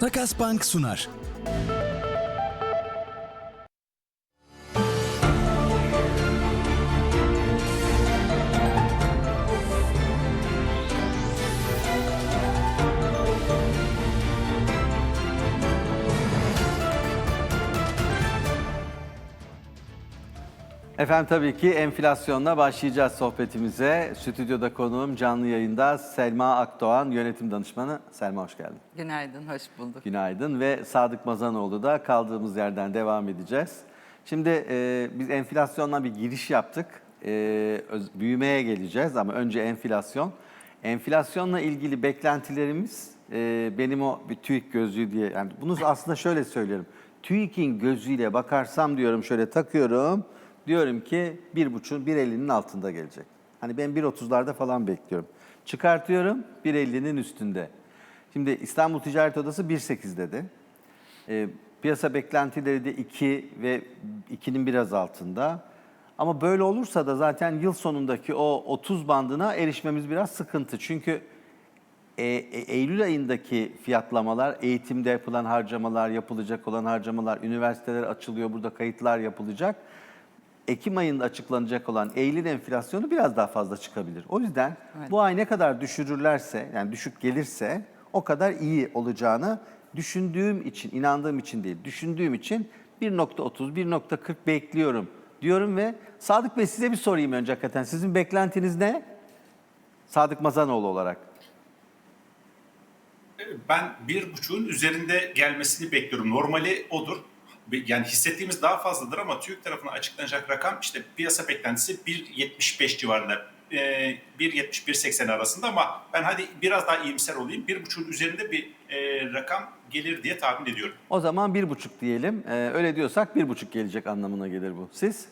Takas Bank sunar. Efendim tabii ki enflasyonla başlayacağız sohbetimize. Stüdyoda konuğum canlı yayında Selma Akdoğan, yönetim danışmanı. Selma hoş geldin. Günaydın, hoş bulduk. Günaydın ve Sadık Mazanoğlu da kaldığımız yerden devam edeceğiz. Şimdi e, biz enflasyonla bir giriş yaptık. E, öz- büyümeye geleceğiz ama önce enflasyon. Enflasyonla ilgili beklentilerimiz e, benim o bir TÜİK gözlüğü diye. Yani bunu aslında şöyle söylüyorum. TÜİK'in gözüyle bakarsam diyorum şöyle takıyorum. Diyorum ki bir buçuğun 1.50'nin altında gelecek. Hani ben 1.30'larda falan bekliyorum. Çıkartıyorum 1.50'nin üstünde. Şimdi İstanbul Ticaret Odası 1.8 dedi. E, piyasa beklentileri de 2 ve 2'nin biraz altında. Ama böyle olursa da zaten yıl sonundaki o 30 bandına erişmemiz biraz sıkıntı. Çünkü e, e, Eylül ayındaki fiyatlamalar, eğitimde yapılan harcamalar, yapılacak olan harcamalar, üniversiteler açılıyor, burada kayıtlar yapılacak. Ekim ayında açıklanacak olan Eylül enflasyonu biraz daha fazla çıkabilir. O yüzden Evet. bu ay ne kadar düşürürlerse, yani düşük gelirse o kadar iyi olacağını düşündüğüm için, inandığım için değil, düşündüğüm için 1.30, 1.40 bekliyorum diyorum ve Sadık Bey size bir sorayım önce hakikaten. Sizin beklentiniz ne? Sadık Mazanoğlu olarak. Ben bir buçuğun üzerinde gelmesini bekliyorum. Normali odur. Yani hissettiğimiz daha fazladır ama TÜİK tarafından açıklanacak rakam işte piyasa beklentisi 1.75 civarında. Ee, 1.70-1.80 arasında ama ben hadi biraz daha iyimser olayım. Bir buçuğun üzerinde bir e, rakam gelir diye tahmin ediyorum. O zaman bir buçuk diyelim. Ee, öyle diyorsak bir buçuk gelecek anlamına gelir bu. Siz?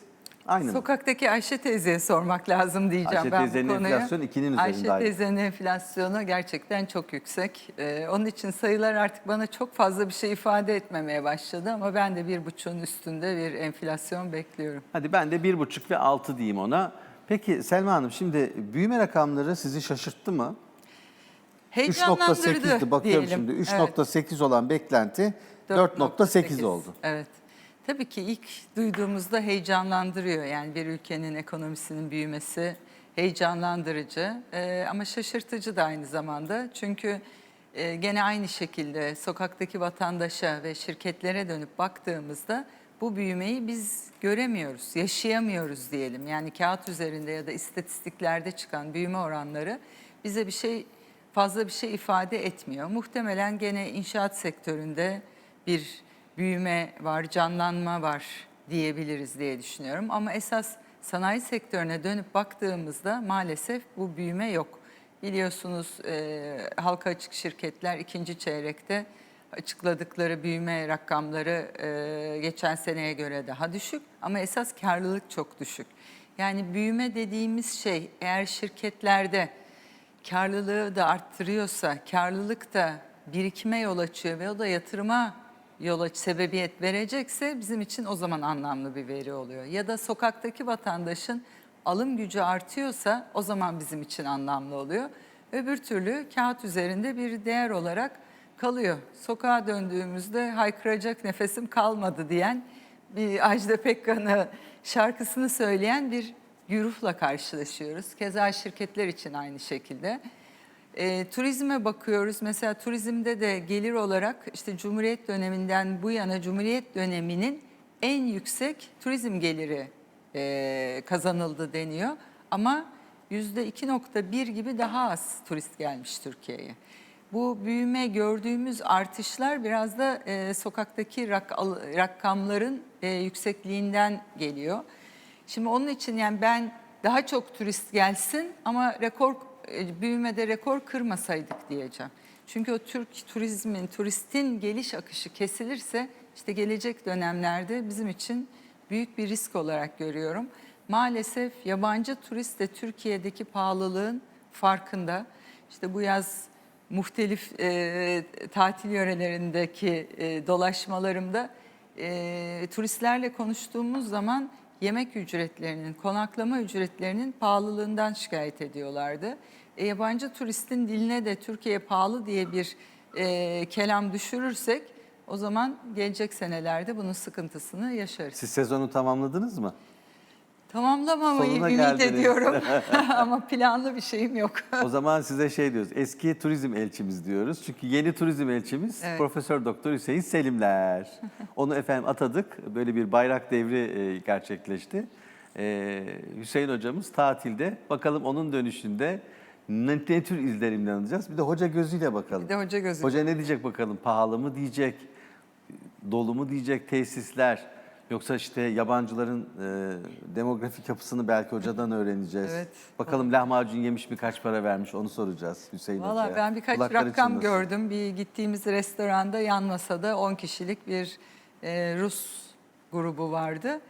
Aynı mı? Sokaktaki Ayşe teyzeye sormak lazım diyeceğim Ayşe ben teyzenin bu konuya. enflasyonu ikinin Ayşe üzerinde. teyzenin enflasyonu gerçekten çok yüksek. Ee, onun için sayılar artık bana çok fazla bir şey ifade etmemeye başladı ama ben de bir buçuğun üstünde bir enflasyon bekliyorum. Hadi ben de bir buçuk ve altı diyeyim ona. Peki Selma Hanım şimdi büyüme rakamları sizi şaşırttı mı? Heyecanlandırdı 3.8'di bakıyorum diyelim. şimdi. Evet. 3.8 olan beklenti 4.8 oldu. Evet. Tabii ki ilk duyduğumuzda heyecanlandırıyor. Yani bir ülkenin ekonomisinin büyümesi heyecanlandırıcı Ee, ama şaşırtıcı da aynı zamanda. Çünkü e, gene aynı şekilde sokaktaki vatandaşa ve şirketlere dönüp baktığımızda bu büyümeyi biz göremiyoruz, yaşayamıyoruz diyelim. Yani kağıt üzerinde ya da istatistiklerde çıkan büyüme oranları bize bir şey fazla bir şey ifade etmiyor. Muhtemelen gene inşaat sektöründe bir büyüme var, canlanma var diyebiliriz diye düşünüyorum. Ama esas sanayi sektörüne dönüp baktığımızda maalesef bu büyüme yok. Biliyorsunuz e, halka açık şirketler ikinci çeyrekte açıkladıkları büyüme rakamları e, geçen seneye göre daha düşük ama esas karlılık çok düşük. Yani büyüme dediğimiz şey eğer şirketlerde karlılığı da arttırıyorsa, karlılık da birikime yol açıyor ve o da yatırıma yol aç, sebebiyet verecekse bizim için o zaman anlamlı bir veri oluyor. Ya da sokaktaki vatandaşın alım gücü artıyorsa o zaman bizim için anlamlı oluyor. Öbür türlü kağıt üzerinde bir değer olarak kalıyor. Sokağa döndüğümüzde haykıracak nefesim kalmadı diyen bir Ajda Pekkan'ı şarkısını söyleyen bir güruhla karşılaşıyoruz. Keza şirketler için aynı şekilde. E, turizme bakıyoruz. Mesela turizmde de gelir olarak işte Cumhuriyet döneminden bu yana Cumhuriyet döneminin en yüksek turizm geliri e, kazanıldı deniyor. Ama yüzde 2.1 gibi daha az turist gelmiş Türkiye'ye. Bu büyüme gördüğümüz artışlar biraz da e, sokaktaki rak, rakamların e, yüksekliğinden geliyor. Şimdi onun için yani ben daha çok turist gelsin ama rekor büyümede rekor kırmasaydık diyeceğim. Çünkü o Türk turizmin, turistin geliş akışı kesilirse işte gelecek dönemlerde bizim için büyük bir risk olarak görüyorum. Maalesef yabancı turist de Türkiye'deki pahalılığın farkında. İşte bu yaz muhtelif e, tatil yörelerindeki e, dolaşmalarımda e, turistlerle konuştuğumuz zaman yemek ücretlerinin, konaklama ücretlerinin pahalılığından şikayet ediyorlardı. E, yabancı turistin diline de Türkiye pahalı diye bir e, kelam düşürürsek o zaman gelecek senelerde bunun sıkıntısını yaşarız. Siz sezonu tamamladınız mı? Tamamlamamayı Sonuna ümit geldiniz. ediyorum ama planlı bir şeyim yok. O zaman size şey diyoruz. Eski turizm elçimiz diyoruz. Çünkü yeni turizm elçimiz Evet. Profesör Doktor Hüseyin Selimler. Onu efendim atadık. Böyle bir bayrak devri e, gerçekleşti. E, Hüseyin hocamız tatilde. Bakalım onun dönüşünde ne, ne tür izlerimle alacağız? Bir de hoca gözüyle bakalım. Bir de hoca gözü. Hoca ne diyecek bakalım? Pahalı mı diyecek? Dolu mu diyecek tesisler? Yoksa işte yabancıların e, demografik yapısını belki hocadan öğreneceğiz. Evet. Bakalım lahmacun yemiş mi kaç para vermiş onu soracağız Hüseyin Valla Hoca'ya. ben birkaç Kulakları rakam çınlasın. gördüm. Bir gittiğimiz restoranda yan masada 10 kişilik bir e, Rus grubu vardı.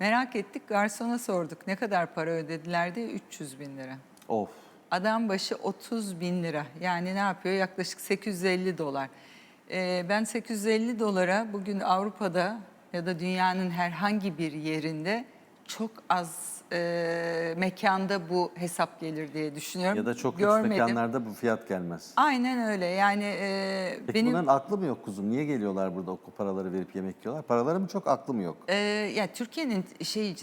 Merak ettik garsona sorduk ne kadar para ödediler diye 300 bin lira. Of. Adam başı 30 bin lira. Yani ne yapıyor? Yaklaşık 850 dolar. Ee, ben 850 dolara bugün Avrupa'da ya da dünyanın herhangi bir yerinde çok az e, mekanda bu hesap gelir diye düşünüyorum. Ya da çok lüks Görmedim. mekanlarda bu fiyat gelmez. Aynen öyle. Yani e, Peki benim bunların aklı mı yok kuzum? Niye geliyorlar burada o paraları verip yemek yiyorlar? Paraları mı çok aklı mı yok? e, ya Türkiye'nin şey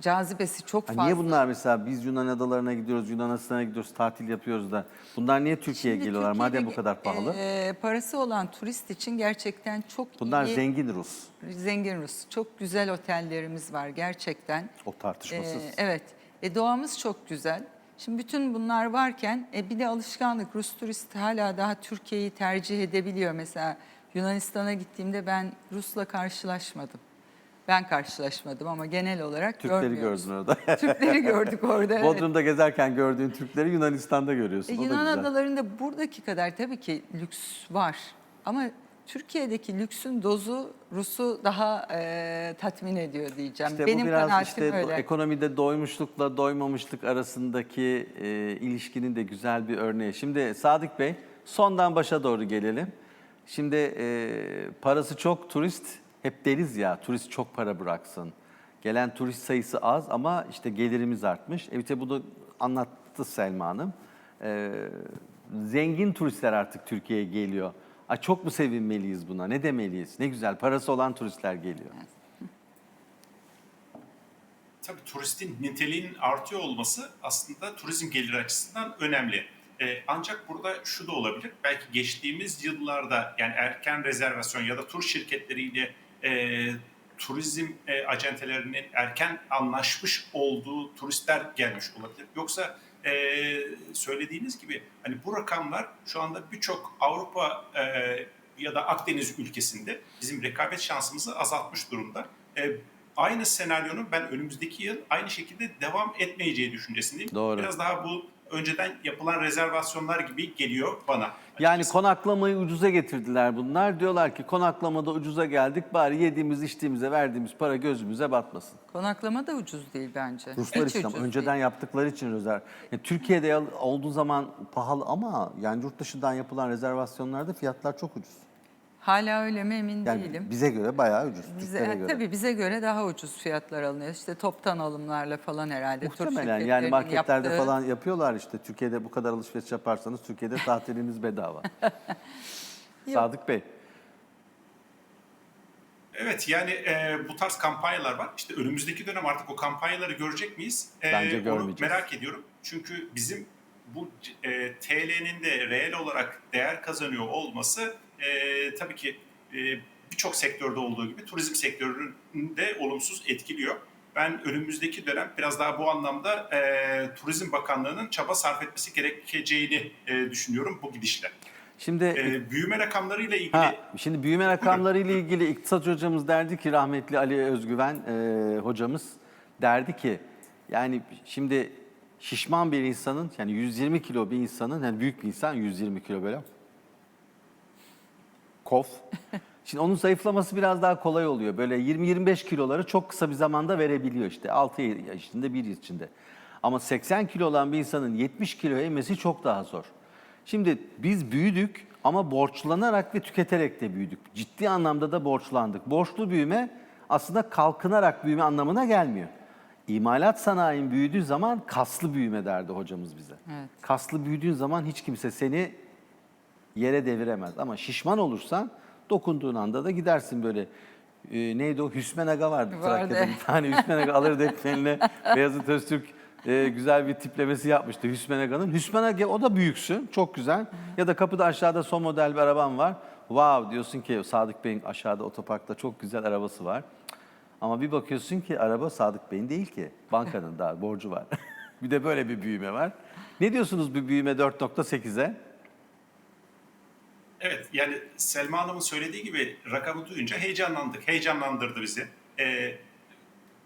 cazibesi çok Ha, fazla. niye bunlar mesela biz Yunan adalarına gidiyoruz, Yunanistan'a gidiyoruz, tatil yapıyoruz da bunlar niye Türkiye'ye geliyorlar madem bu Türkiye'de, kadar pahalı? e, parası olan turist için gerçekten çok bunlar iyi. zengin Rus. Zengin Rus. Çok güzel otellerimiz var gerçekten. O tartışmasız. Ee, evet. E, doğamız çok güzel. Şimdi bütün bunlar varken e, bir de alışkanlık. Rus turist hala daha Türkiye'yi tercih edebiliyor. Mesela Yunanistan'a gittiğimde ben Rus'la karşılaşmadım. Ben karşılaşmadım ama genel olarak Türkleri gördün orada. Türkleri gördük orada. evet. Bodrum'da gezerken gördüğün Türkleri Yunanistan'da görüyorsun. E, Yunan adalarında buradaki kadar tabii ki lüks var. Ama Türkiye'deki lüksün dozu Rus'u daha e, tatmin ediyor diyeceğim. İşte Benim bu biraz işte öyle. ekonomide doymuşlukla doymamışlık arasındaki e, ilişkinin de güzel bir örneği. Şimdi Sadık Bey sondan başa doğru gelelim. Şimdi e, parası çok turist hep deriz ya turist çok para bıraksın. Gelen turist sayısı az ama işte gelirimiz artmış. E işte bu da anlattı Selma Hanım. E, zengin turistler artık Türkiye'ye geliyor. Ay çok mu sevinmeliyiz buna? Ne demeliyiz? Ne güzel parası olan turistler geliyor. Tabii turistin niteliğinin artıyor olması aslında turizm geliri açısından önemli. Ee, ancak burada şu da olabilir. Belki geçtiğimiz yıllarda yani erken rezervasyon ya da tur şirketleriyle e, turizm e, acentelerinin erken anlaşmış olduğu turistler gelmiş olabilir. Yoksa e, söylediğiniz gibi hani bu rakamlar şu anda birçok Avrupa e, ya da Akdeniz ülkesinde bizim rekabet şansımızı azaltmış durumda. E, aynı senaryonun ben önümüzdeki yıl aynı şekilde devam etmeyeceği düşüncesindeyim. Doğru. Biraz daha bu önceden yapılan rezervasyonlar gibi geliyor bana. Yani konaklamayı ucuza getirdiler bunlar. Diyorlar ki konaklamada ucuza geldik bari yediğimiz içtiğimize verdiğimiz para gözümüze batmasın. Konaklama da ucuz değil bence. Ruslar Hiç ucuz önceden değil. yaptıkları için rezerv. Yani Türkiye'de olduğu zaman pahalı ama yani yurt dışından yapılan rezervasyonlarda fiyatlar çok ucuz. Hala öyle mi emin Yani değilim. bize göre bayağı ucuz. Bize, Türklere evet, göre. tabii bize göre daha ucuz fiyatlar alınıyor. İşte toptan alımlarla falan herhalde. tur Muhtemelen yani şirketlerinin marketlerde yaptığı- falan yapıyorlar işte. Türkiye'de bu kadar alışveriş yaparsanız Türkiye'de tatiliniz bedava. Sadık Bey. Evet yani e, bu tarz kampanyalar var. İşte önümüzdeki dönem artık o kampanyaları görecek miyiz? E, Bence onu görmeyeceğiz. merak ediyorum. Çünkü bizim bu e, TL'nin de reel olarak değer kazanıyor olması e, tabii ki e, birçok sektörde olduğu gibi turizm sektörünü de olumsuz etkiliyor. Ben önümüzdeki dönem biraz daha bu anlamda e, Turizm Bakanlığı'nın çaba sarf etmesi gerekeceğini e, düşünüyorum bu gidişle. Şimdi E, büyüme rakamlarıyla ilgili Ha, şimdi büyüme rakamları ile ilgili iktisat hocamız derdi ki rahmetli Ali Özgüven e, hocamız derdi ki yani şimdi şişman bir insanın yani 120 kilo bir insanın yani büyük bir insan 120 kilo böyle kof. Şimdi onun zayıflaması biraz daha kolay oluyor. Böyle 20-25 kiloları çok kısa bir zamanda verebiliyor işte 6 yaşında 1 yıl içinde. Ama 80 kilo olan bir insanın 70 kilo inmesi çok daha zor. Şimdi biz büyüdük ama borçlanarak ve tüketerek de büyüdük. Ciddi anlamda da borçlandık. Borçlu büyüme aslında kalkınarak büyüme anlamına gelmiyor. İmalat sanayinin büyüdüğü zaman kaslı büyüme derdi hocamız bize. Evet. Kaslı büyüdüğün zaman hiç kimse seni yere deviremez. Ama şişman olursan dokunduğun anda da gidersin böyle. Ee, neydi o? Hüsmen Aga vardı. Vardı. Trakya'da bir tane Hüsmen Aga alırdı hep eline. Beyazıt Öztürk e, güzel bir tiplemesi yapmıştı Hüsmen Aga'nın. Hüsmen Aga o da büyüksün. Çok güzel. Ya da kapıda aşağıda son model bir araban var. Wow diyorsun ki Sadık Bey'in aşağıda otoparkta çok güzel arabası var. Ama bir bakıyorsun ki araba Sadık Bey'in değil ki. Bankanın daha borcu var. bir de böyle bir büyüme var. Ne diyorsunuz bir büyüme 4.8'e? Evet yani Selma Hanım'ın söylediği gibi rakamı duyunca heyecanlandık. Heyecanlandırdı bizi. Ee,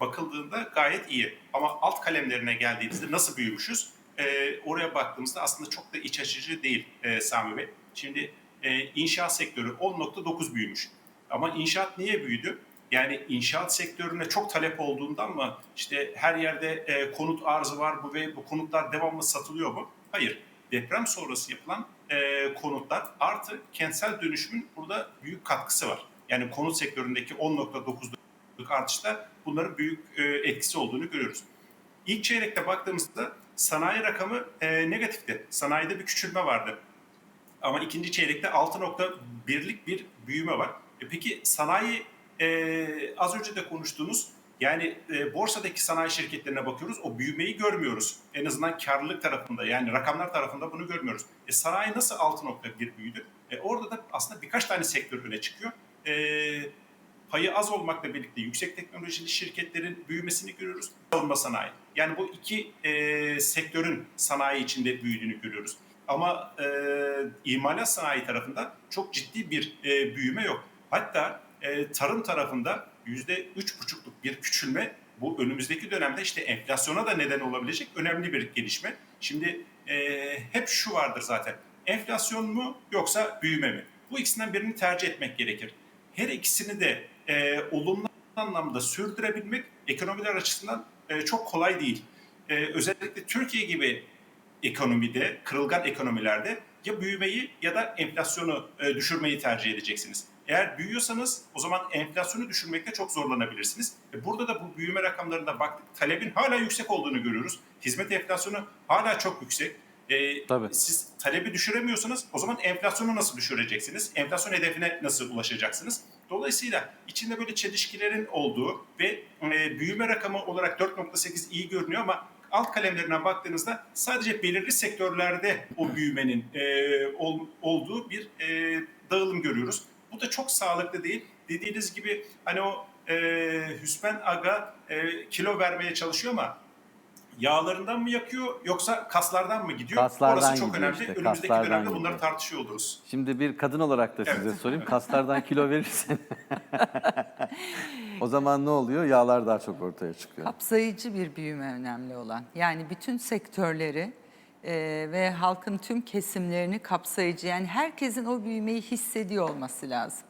bakıldığında gayet iyi. Ama alt kalemlerine geldiğimizde nasıl büyümüşüz? Ee, oraya baktığımızda aslında çok da iç açıcı değil e, Sami Bey. Şimdi e, inşaat sektörü 10.9 büyümüş. Ama inşaat niye büyüdü? Yani inşaat sektörüne çok talep olduğundan mı işte her yerde e, konut arzı var bu ve bu konutlar devamlı satılıyor mu? Hayır. Deprem sonrası yapılan e, konutlar artı kentsel dönüşümün burada büyük katkısı var. Yani konut sektöründeki 10.9'luk artışta bunların büyük e, etkisi olduğunu görüyoruz. İlk çeyrekte baktığımızda sanayi rakamı e, negatifti. Sanayide bir küçülme vardı. Ama ikinci çeyrekte 6.1'lik bir büyüme var. E peki sanayi e, az önce de konuştuğumuz yani e, borsadaki sanayi şirketlerine bakıyoruz o büyümeyi görmüyoruz. En azından karlılık tarafında yani rakamlar tarafında bunu görmüyoruz. E, sanayi nasıl 6.1 büyüdü? E, orada da aslında birkaç tane sektör öne çıkıyor. E, payı az olmakla birlikte yüksek teknolojili şirketlerin büyümesini görüyoruz. Savunma sanayi. Yani bu iki e, sektörün sanayi içinde büyüdüğünü görüyoruz. Ama e, imalat sanayi tarafında çok ciddi bir e, büyüme yok. Hatta e, tarım tarafında yüzde üç buçukluk bir küçülme bu önümüzdeki dönemde işte enflasyona da neden olabilecek önemli bir gelişme. Şimdi e, hep şu vardır zaten. Enflasyon mu yoksa büyüme mi? Bu ikisinden birini tercih etmek gerekir. Her ikisini de e, olumlu anlamda sürdürebilmek ekonomiler açısından e, çok kolay değil. E, özellikle Türkiye gibi ekonomide, kırılgan ekonomilerde ya büyümeyi ya da enflasyonu e, düşürmeyi tercih edeceksiniz. Eğer büyüyorsanız o zaman enflasyonu düşürmekte çok zorlanabilirsiniz. E, burada da bu büyüme rakamlarında baktık talebin hala yüksek olduğunu görüyoruz. Hizmet enflasyonu hala çok yüksek. E, Tabii. Siz talebi düşüremiyorsanız o zaman enflasyonu nasıl düşüreceksiniz? Enflasyon hedefine nasıl ulaşacaksınız? Dolayısıyla içinde böyle çelişkilerin olduğu ve e, büyüme rakamı olarak 4.8 iyi görünüyor ama alt kalemlerine baktığınızda sadece belirli sektörlerde o büyümenin e, ol, olduğu bir e, dağılım görüyoruz. Bu da çok sağlıklı değil. Dediğiniz gibi hani o e, Hüsmen Aga e, kilo vermeye çalışıyor ama yağlarından mı yakıyor yoksa kaslardan mı gidiyor? Kaslardan Orası çok gidiyor önemli. işte, Önümüzdeki kaslardan dönemde gidiyor. bunları tartışıyor oluruz. Şimdi bir kadın olarak da size Evet. sorayım. Kaslardan kilo verirsen o zaman ne oluyor? Yağlar daha çok ortaya çıkıyor. Kapsayıcı bir büyüme önemli olan. Yani bütün sektörleri e, ve halkın tüm kesimlerini kapsayıcı. Yani herkesin o büyümeyi hissediyor olması lazım.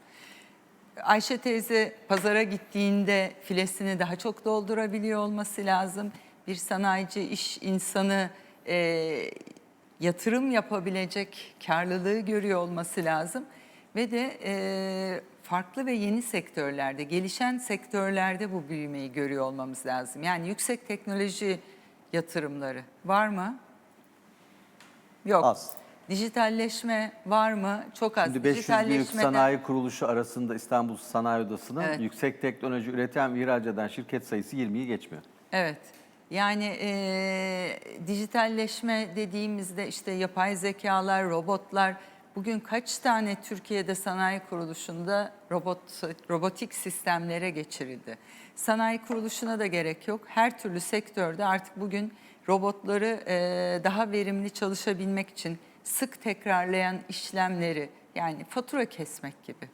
Ayşe teyze pazara gittiğinde filesini daha çok doldurabiliyor olması lazım. Bir sanayici iş insanı e, yatırım yapabilecek karlılığı görüyor olması lazım. Ve de e, farklı ve yeni sektörlerde, gelişen sektörlerde bu büyümeyi görüyor olmamız lazım. Yani yüksek teknoloji yatırımları var mı? Yok. Az. Dijitalleşme var mı? Çok az. Şimdi 500 büyük sanayi kuruluşu arasında İstanbul Sanayi Odası'nın Evet. yüksek teknoloji üreten ve ihraç eden şirket sayısı 20'yi geçmiyor. Evet. Yani e, dijitalleşme dediğimizde işte yapay zekalar, robotlar bugün kaç tane Türkiye'de sanayi kuruluşunda robot robotik sistemlere geçirildi. Sanayi kuruluşuna da gerek yok. Her türlü sektörde artık bugün robotları e, daha verimli çalışabilmek için sık tekrarlayan işlemleri yani fatura kesmek gibi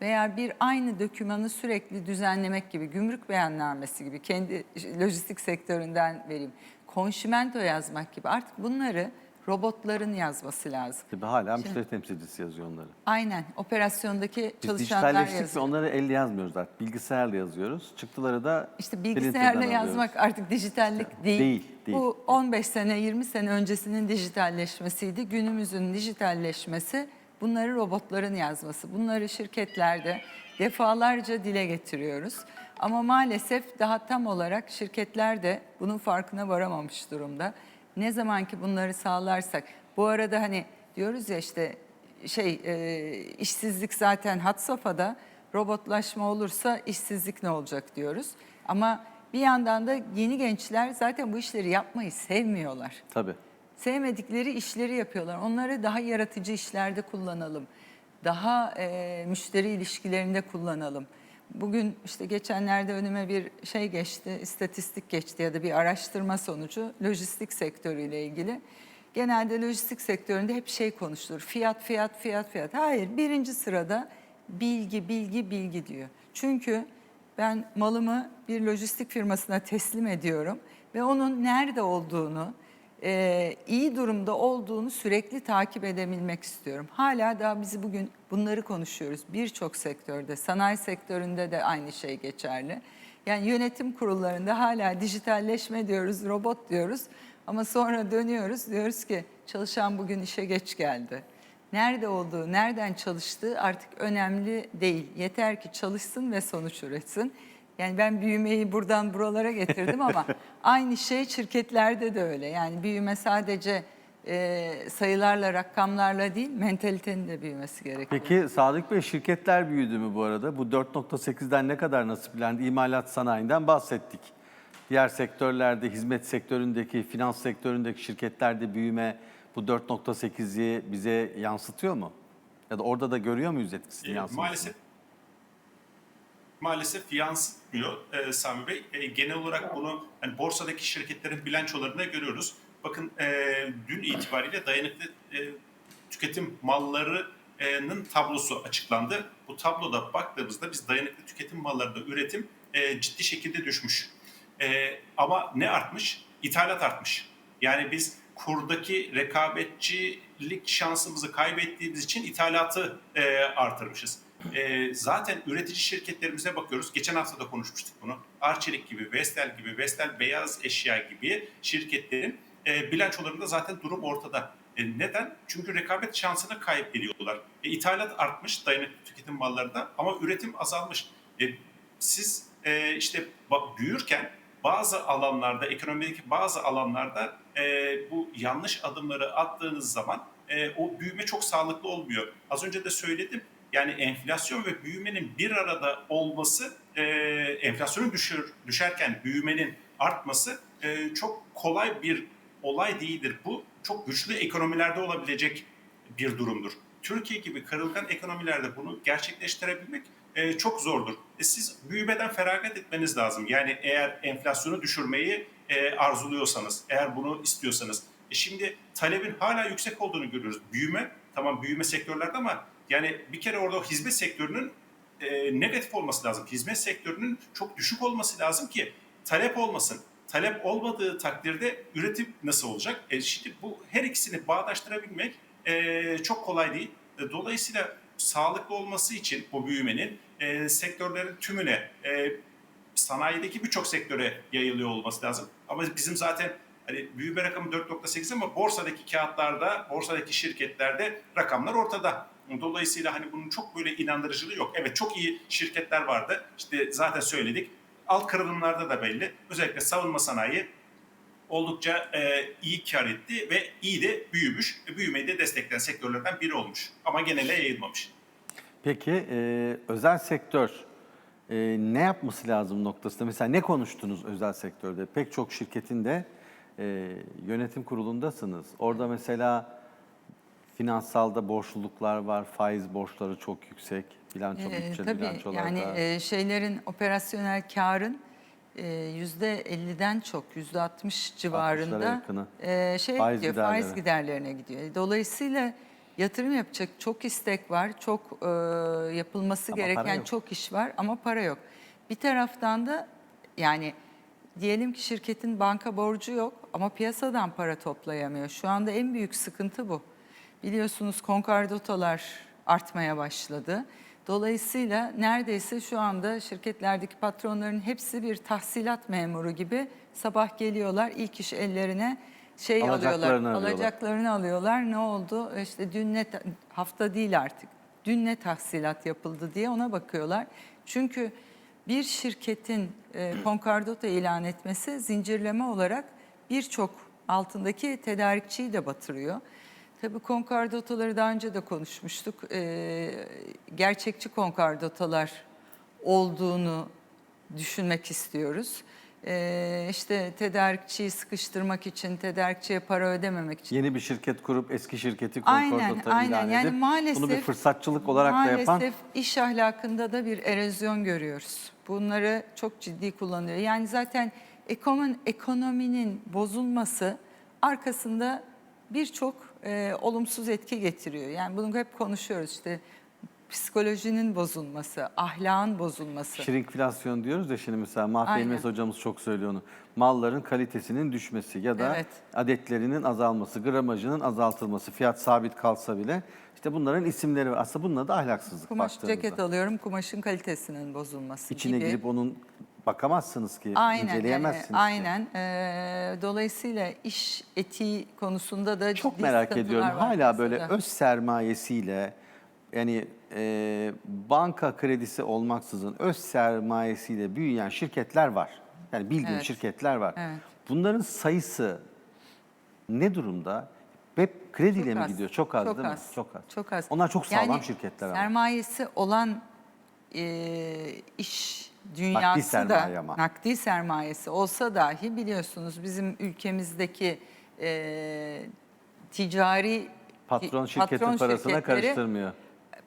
veya bir aynı dokümanı sürekli düzenlemek gibi, gümrük beyannamesi gibi, kendi lojistik sektöründen vereyim, konşimento yazmak gibi artık bunları robotların yazması lazım. Tabii hala müşteri temsilcisi yazıyor onları. Aynen operasyondaki Biz çalışanlar dijitalleştik ve yazıyor. onları elle yazmıyoruz artık. Bilgisayarla yazıyoruz. Çıktıları da İşte bilgisayarla alıyoruz. yazmak artık dijitallik değil. Değil, değil. Bu 15 sene, 20 sene öncesinin dijitalleşmesiydi. Günümüzün dijitalleşmesi bunları robotların yazması. Bunları şirketlerde defalarca dile getiriyoruz. Ama maalesef daha tam olarak şirketler de bunun farkına varamamış durumda. Ne zaman ki bunları sağlarsak, bu arada hani diyoruz ya işte şey e, işsizlik zaten had safhada. Robotlaşma olursa işsizlik ne olacak diyoruz. Ama bir yandan da yeni gençler zaten bu işleri yapmayı sevmiyorlar. Tabii. Sevmedikleri işleri yapıyorlar. Onları daha yaratıcı işlerde kullanalım. Daha e, müşteri ilişkilerinde kullanalım. Bugün işte geçenlerde önüme bir şey geçti, istatistik geçti ya da bir araştırma sonucu lojistik sektörüyle ilgili. Genelde lojistik sektöründe hep şey konuşulur. Fiyat, fiyat, fiyat, fiyat. Hayır, birinci sırada bilgi, bilgi, bilgi diyor. Çünkü ben malımı bir lojistik firmasına teslim ediyorum ve onun nerede olduğunu, e, iyi durumda olduğunu sürekli takip edebilmek istiyorum. Hala daha bizi bugün bunları konuşuyoruz. Birçok sektörde, sanayi sektöründe de aynı şey geçerli. Yani yönetim kurullarında hala dijitalleşme diyoruz, robot diyoruz. Ama sonra dönüyoruz, diyoruz ki çalışan bugün işe geç geldi. Nerede olduğu, nereden çalıştığı artık önemli değil. Yeter ki çalışsın ve sonuç üretsin. Yani ben büyümeyi buradan buralara getirdim ama aynı şey şirketlerde de öyle. Yani büyüme sadece e, sayılarla, rakamlarla değil, mentalitenin de büyümesi gerekiyor. Peki Sadık Bey şirketler büyüdü mü bu arada? Bu 4.8'den ne kadar nasiplendi? İmalat sanayinden bahsettik. Diğer sektörlerde, hizmet sektöründeki, finans sektöründeki şirketlerde büyüme bu 4.8'i bize yansıtıyor mu? Ya da orada da görüyor muyuz etkisini E, maalesef maalesef yansıtmıyor e, Sami Bey. E, genel olarak bunu hani borsadaki şirketlerin bilançolarında görüyoruz. Bakın e, dün itibariyle dayanıklı e, tüketim mallarının tablosu açıklandı. Bu tabloda baktığımızda biz dayanıklı tüketim mallarında üretim e, ciddi şekilde düşmüş. E, ama ne artmış? İthalat artmış. Yani biz kurdaki rekabetçilik şansımızı kaybettiğimiz için ithalatı e, artırmışız. E, zaten üretici şirketlerimize bakıyoruz. Geçen hafta da konuşmuştuk bunu. Arçelik gibi, Vestel gibi, Vestel Beyaz Eşya gibi şirketlerin e, bilançolarında zaten durum ortada. E, neden? Çünkü rekabet şansını kaybediyorlar. E, ithalat artmış dayanıklı tüketim mallarında ama üretim azalmış. E, siz e, işte büyürken bazı alanlarda, ekonomideki bazı alanlarda e, bu yanlış adımları attığınız zaman e, o büyüme çok sağlıklı olmuyor. Az önce de söyledim. Yani enflasyon ve büyümenin bir arada olması, e, enflasyonu düşür, düşerken büyümenin artması e, çok kolay bir olay değildir. Bu çok güçlü ekonomilerde olabilecek bir durumdur. Türkiye gibi kırılgan ekonomilerde bunu gerçekleştirebilmek e, çok zordur. E, siz büyümeden feragat etmeniz lazım. Yani eğer enflasyonu düşürmeyi e, arzuluyorsanız, eğer bunu istiyorsanız. E, şimdi talebin hala yüksek olduğunu görüyoruz. Büyüme, tamam büyüme sektörlerde ama yani bir kere orada hizmet sektörünün e, negatif olması lazım. Hizmet sektörünün çok düşük olması lazım ki talep olmasın. Talep olmadığı takdirde üretim nasıl olacak? E, şimdi bu her ikisini bağdaştırabilmek e, çok kolay değil. E, Dolayısıyla sağlıklı olması için bu büyümenin e, sektörlerin tümüne, e, sanayideki birçok sektöre yayılıyor olması lazım. Ama bizim zaten hani büyüme rakamı 4.8 ama borsadaki kağıtlarda, borsadaki şirketlerde rakamlar ortada. Dolayısıyla hani bunun çok böyle inandırıcılığı yok. Evet çok iyi şirketler vardı. İşte zaten söyledik. Alt kırılımlarda da belli. Özellikle savunma sanayi oldukça e, iyi kar etti ve iyi de büyümüş. E, büyümeyi de destekleyen sektörlerden biri olmuş. Ama genele yayılmamış. Peki e, özel sektör e, ne yapması lazım noktasında? Mesela ne konuştunuz özel sektörde? Pek çok şirketin de e, yönetim kurulundasınız. Orada mesela finansalda borçluluklar var, faiz borçları çok yüksek, bilanço Ee, bütçe tabii bilançolarda. yani e, şeylerin operasyonel karın e, yüzde 50'den çok yüzde 60 civarında e, şey Faiz gidiyor, faiz giderleri. giderlerine gidiyor. Dolayısıyla yatırım yapacak çok istek var, çok e, yapılması Ama gereken çok iş var ama para yok. Bir taraftan da yani diyelim ki şirketin banka borcu yok ama piyasadan para toplayamıyor. Şu anda en büyük sıkıntı bu. Biliyorsunuz konkordotalar artmaya başladı. Dolayısıyla neredeyse şu anda şirketlerdeki patronların hepsi bir tahsilat memuru gibi sabah geliyorlar ilk iş ellerine şey Alacaklarını alıyorlar, alıyorlar. alacaklarını alıyorlar. Ne oldu? İşte dün ne ta- hafta değil artık. Dün ne tahsilat yapıldı diye ona bakıyorlar. Çünkü bir şirketin e, konkordota ilan etmesi zincirleme olarak birçok altındaki tedarikçiyi de batırıyor. Tabii konkordatoları daha önce de konuşmuştuk. Ee, gerçekçi konkordatolar olduğunu düşünmek istiyoruz. Ee, işte tedarikçiyi sıkıştırmak için, tedarikçiye para ödememek için. Yeni bir şirket kurup eski şirketi Aynen, konkordata aynen. ilan Yani edip maalesef bunu bir fırsatçılık olarak da maalesef yapan iş ahlakında da bir erozyon görüyoruz. Bunları çok ciddi kullanıyor. Yani zaten ekonomi, ekonominin bozulması arkasında birçok e, olumsuz etki getiriyor. Yani bunu hep konuşuyoruz işte psikolojinin bozulması, ahlakın bozulması. Şirinkflasyon diyoruz ya şimdi mesela Mahfi. Elmes hocamız çok söylüyor onu. Malların kalitesinin düşmesi ya da Evet. adetlerinin azalması, gramajının azaltılması, fiyat sabit kalsa bile işte bunların isimleri var. Aslında bununla da ahlaksızlık Kumaş baktığınızda. ceket alıyorum, kumaşın kalitesinin bozulması İçine gibi. girip onun bakamazsınız ki, Aynen, yani, inceleyemezsiniz ki. aynen. Ee, dolayısıyla iş etiği konusunda da Çok merak ediyorum. var Hala böyle öz sermayesiyle yani e, banka kredisi olmaksızın öz sermayesiyle büyüyen şirketler var. Yani bildiğim Evet. şirketler var. Evet. Bunların sayısı ne durumda? Hep krediyle mi az. gidiyor? Çok az Çok değil mi? az. Çok az. Çok az. Onlar çok sağlam Yani şirketler ama. Sermayesi olan e, iş dünyası Nakdi da ama. nakdi sermayesi olsa dahi biliyorsunuz bizim ülkemizdeki e, ticari Patron şirketin patron parasına karıştırmıyor.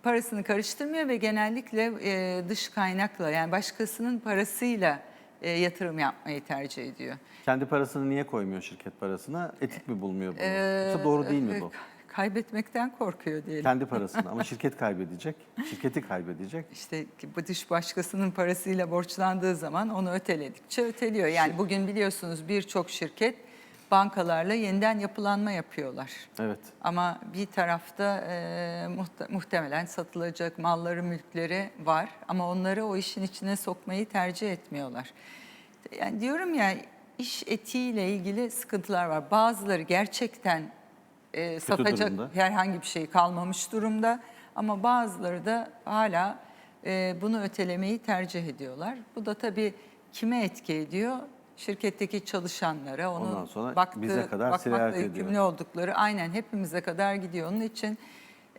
parasını karıştırmıyor ve genellikle e, dış kaynakla yani başkasının parasıyla e, yatırım yapmayı tercih ediyor. Kendi parasını niye koymuyor şirket parasına? Etik mi bulmuyor bunu? Ee, doğru değil mi bu? Kaybetmekten korkuyor diyelim. Kendi parasını ama şirket kaybedecek. Şirketi kaybedecek. İşte bu dış başkasının parasıyla borçlandığı zaman onu öteledikçe öteliyor. Yani bugün biliyorsunuz birçok şirket bankalarla yeniden yapılanma yapıyorlar. Evet. Ama bir tarafta e, muhte- muhtemelen satılacak malları, mülkleri var ama onları o işin içine sokmayı tercih etmiyorlar. Yani diyorum ya iş etiğiyle ilgili sıkıntılar var. Bazıları gerçekten e, satacak durumda. herhangi bir şey kalmamış durumda ama bazıları da hala e, bunu ötelemeyi tercih ediyorlar. Bu da tabii kime etki ediyor? Şirketteki çalışanlara, onun Ondan sonra baktığı, bize kadar bakmakla sirayet ediyor. yükümlü oldukları aynen hepimize kadar gidiyor. Onun için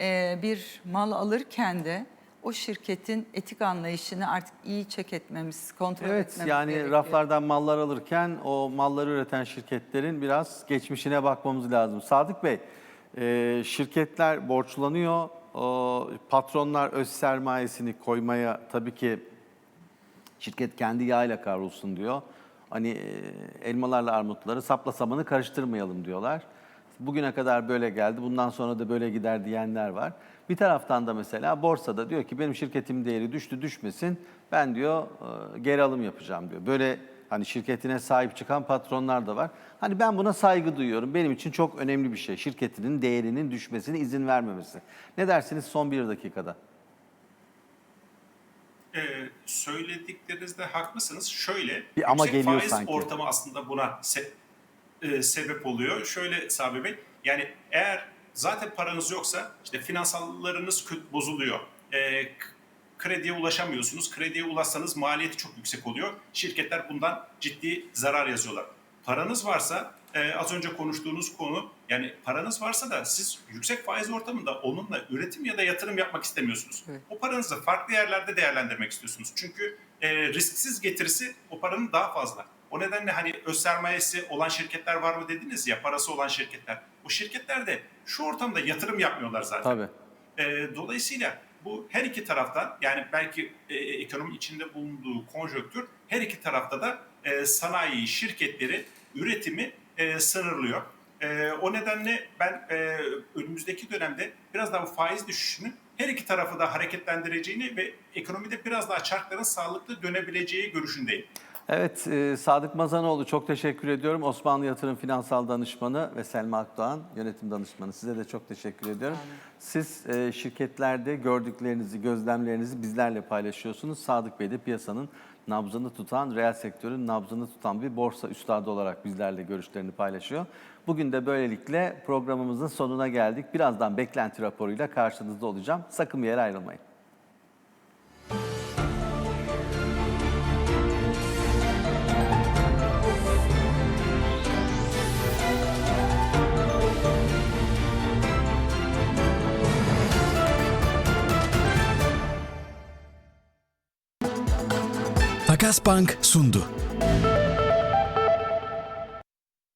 e, bir mal alırken de o şirketin etik anlayışını artık iyi çek etmemiz, kontrol Evet etmemiz yani gerekiyor. raflardan mallar alırken o malları üreten şirketlerin biraz geçmişine bakmamız lazım. Sadık Bey, e, şirketler borçlanıyor, o, patronlar öz sermayesini koymaya tabii ki şirket kendi yağıyla kavrulsun diyor. Hani e, elmalarla armutları sapla samanı karıştırmayalım diyorlar. Bugüne kadar böyle geldi, bundan sonra da böyle gider diyenler var. Bir taraftan da mesela borsada diyor ki benim şirketimin değeri düştü düşmesin. Ben diyor e, geri alım yapacağım diyor. Böyle hani şirketine sahip çıkan patronlar da var. Hani ben buna saygı duyuyorum. Benim için çok önemli bir şey. Şirketinin değerinin düşmesine izin vermemesi. Ne dersiniz son bir dakikada? Ee, söylediklerinizde haklısınız. Şöyle, Bir ama yüksek geliyor faiz sanki. ortamı aslında buna e, sebep oluyor. Şöyle Sabri Bey, yani eğer zaten paranız yoksa işte finansallarınız kö- bozuluyor. K- krediye ulaşamıyorsunuz. Krediye ulaşsanız maliyeti çok yüksek oluyor. Şirketler bundan ciddi zarar yazıyorlar. Paranız varsa e, az önce konuştuğunuz konu yani paranız varsa da siz yüksek faiz ortamında onunla üretim ya da yatırım yapmak istemiyorsunuz. Evet. O paranızı farklı yerlerde değerlendirmek istiyorsunuz. Çünkü e, risksiz getirisi o paranın daha fazla. O nedenle hani öz sermayesi olan şirketler var mı dediniz ya parası olan şirketler. O şirketler de şu ortamda yatırım yapmıyorlar zaten. Tabii. E, dolayısıyla bu her iki taraftan yani belki e, ekonomi içinde bulunduğu konjöktür her iki tarafta da e, sanayi şirketleri üretimi e, sınırlıyor. E, o nedenle ben e, önümüzdeki dönemde biraz daha bu faiz düşüşünün her iki tarafı da hareketlendireceğini ve ekonomide biraz daha çarkların sağlıklı dönebileceği görüşündeyim. Evet, e, Sadık Mazanoğlu çok teşekkür ediyorum. Osmanlı Yatırım Finansal Danışmanı ve Selma Akdoğan Yönetim Danışmanı. Size de çok teşekkür ediyorum. Siz e, şirketlerde gördüklerinizi, gözlemlerinizi bizlerle paylaşıyorsunuz. Sadık Bey de piyasanın nabzını tutan, reel sektörün nabzını tutan bir borsa üstadı olarak bizlerle görüşlerini paylaşıyor. Bugün de böylelikle programımızın sonuna geldik. Birazdan beklenti raporuyla karşınızda olacağım. Sakın bir yere ayrılmayın. Takas Bank sundu.